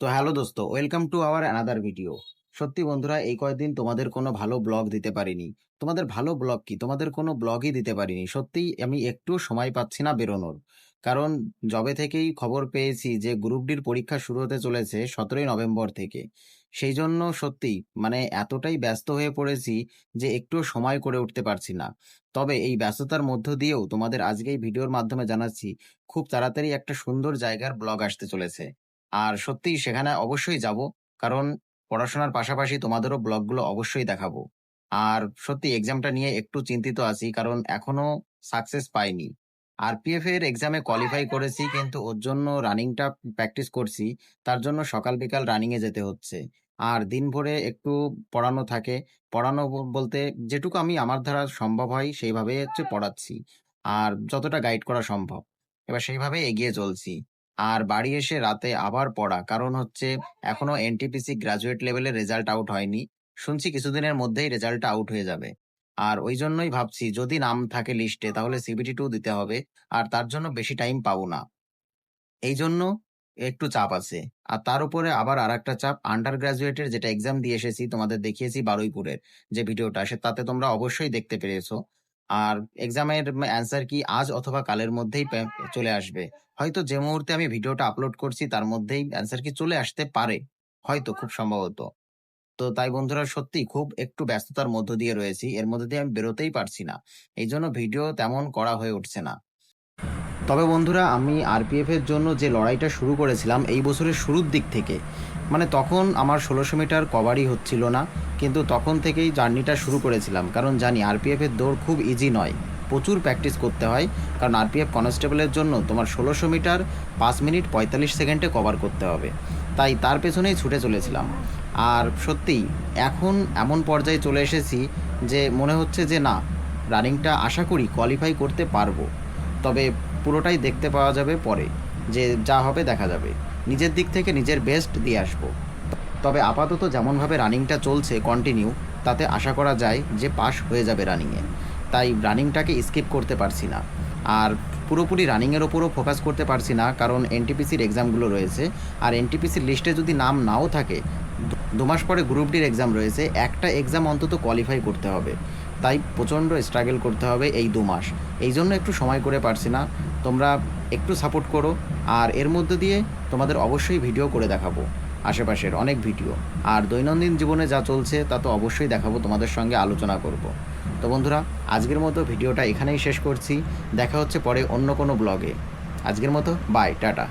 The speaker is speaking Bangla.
তো হ্যালো দোস্ত, welcome to our another video. সত্যি বন্ধুরা, এই কয়েকদিন তোমাদের কোনো ভালো ব্লগ দিতে পারিনি। তোমাদের ভালো ব্লগ কি? তোমাদের কোনো ব্লগই দিতে পারিনি। সত্যিই আমি একটু সময় পাচ্ছি না বেরোনোর। কারণ জবে থেকেই খবর পেয়েছি যে গ্রুপ ডির পরীক্ষা শুরু হতে চলেছে সতেরোই নভেম্বর থেকে। সেই জন্য সত্যি মানে এতটাই ব্যস্ত হয়ে পড়েছি যে একটু সময় করে উঠতে পারছি না। তবে এই ব্যস্ততার মধ্য দিয়েও তোমাদের আজকে এই ভিডিওর মাধ্যমে জানাচ্ছি, খুব তাড়াতাড়ি একটা সুন্দর জায়গার ব্লগ আসতে চলেছে। আর সত্যিই সেখানে অবশ্যই যাব। কারণ পড়াশোনার পাশাপাশি তোমাদেরও ব্লগগুলো অবশ্যই দেখাবো। আর সত্যি এক্সামটা নিয়ে একটু চিন্তিত আছি, কারণ এখনও সাকসেস পাইনি। আর আরপিএফ এর এক্সামে কোয়ালিফাই করেছি, কিন্তু ওর জন্য রানিংটা প্র্যাকটিস করছি। তার জন্য সকাল বিকাল রানিং এ যেতে হচ্ছে। আর দিন ভরে একটু পড়ানো থাকে। পড়ানো বলতে যেটুকু আমি আমার দ্বারা সম্ভব হয়, সেইভাবে হচ্ছে পড়াচ্ছি। আর যতটা গাইড করা সম্ভব। এবার সেইভাবে এগিয়ে চলছি। আর বাড়ি এসে রাতে আবার পড়া। কারণ হচ্ছে, এখনও এনটিপিসি গ্রাজুয়েট লেভেলের রেজাল্ট আউট হয়নি। শুনছি কিছুদিনের মধ্যেই রেজাল্টটা আউট হয়ে যাবে। আর ওই জন্যই ভাবছি, যদি নাম থাকে লিস্টে তাহলে সিবিটি টু দিতে হবে। আর তার জন্য বেশি টাইম পাবো না। এই জন্য একটু চাপ আছে। আর তার উপরে আবার আর একটা চাপ আন্ডার গ্রাজুয়েটের যেটা এক্সাম দিয়ে এসেছি, তোমাদের দেখিয়েছি বারুইপুরের যে ভিডিওটা সে, তাতে তোমরা অবশ্যই দেখতে পেরেছ। আর এক্সামের অ্যান্সার কি আজ অথবা কালের মধ্যেই চলে আসবে। হয়তো যে মুহূর্তে আমি ভিডিওটা আপলোড করছি, তার মধ্যেই অ্যান্সার কি চলে আসতে পারে। হয়তো, খুব সম্ভবত। তো তাই বন্ধুরা, সত্যি খুব একটু ব্যস্ততার মধ্য দিয়ে রয়েছি। এর মধ্যে দিয়ে আমি বেরোতেই পারছি না। এই জন্য ভিডিও তেমন করা হয়ে উঠছে না। তবে বন্ধুরা, আমি আরপিএফ এর জন্য যে লড়াইটা শুরু করেছিলাম এই বছরের শুরুর দিক থেকে মানে তখন আমার ষোলোশো মিটার কভারই হচ্ছিল না, কিন্তু তখন থেকেই জার্নিটা শুরু করেছিলাম। কারণ জানি আরপিএফ এর দৌড় খুব ইজি নয়, প্রচুর প্র্যাকটিস করতে হয়, কারণ আরপিএফ কনস্টেবলের জন্য তোমার ষোলোশো মিটার পাঁচ মিনিট পঁয়তাল্লিশ সেকেন্ডে কভার করতে হবে। তাই তার পেছনেই ছুটে চলেছিলাম। আর সত্যিই, এখন এমন পর্যায়ে চলে এসেছি যে মনে হচ্ছে যে না রানিংটা আশা করি কোয়ালিফাই করতে পারব। তবে পুরোটাই দেখতে পাওয়া যাবে পরে। যে যা হবে দেখা যাবে। নিজের দিক থেকে নিজের বেস্ট দিয়ে আসব। তবে আপাতত যেমনভাবে রানিংটা চলছে কন্টিনিউ তাতে আশা করা যায় যে পাস হয়ে যাবে রানিংয়ে। তাই রানিংটাকে স্কিপ করতে পারছি না। আর পুরোপুরি রানিংয়ের ওপরও ফোকাস করতে পারছি না, কারণ এনটিপিসির এক্সামগুলো রয়েছে। আর এনটিপিসির লিস্টে যদি নাম নাও থাকে, দু মাস পরে গ্রুপ ডির এক্সাম রয়েছে, একটা এক্সাম অন্তত কোয়ালিফাই করতে হবে। তাই প্রচণ্ড স্ট্রাগল করতে হবে এই দু মাস। এই জন্য একটু সময় করে পারছি না। তোমরা একটু সাপোর্ট করো। আর এর মধ্যে দিয়ে তোমাদের অবশ্যই ভিডিও করে দেখাবো আশেপাশের অনেক ভিডিও আর দৈনন্দিন জীবনে যা চলছে তা তো অবশ্যই দেখাবো, তোমাদের সঙ্গে আলোচনা করব। তো বন্ধুরা, আজকের মতো ভিডিওটা এখানেই শেষ করছি। দেখা হচ্ছে পরে অন্য কোনো ব্লগে আজকের মতো বাই টাটা।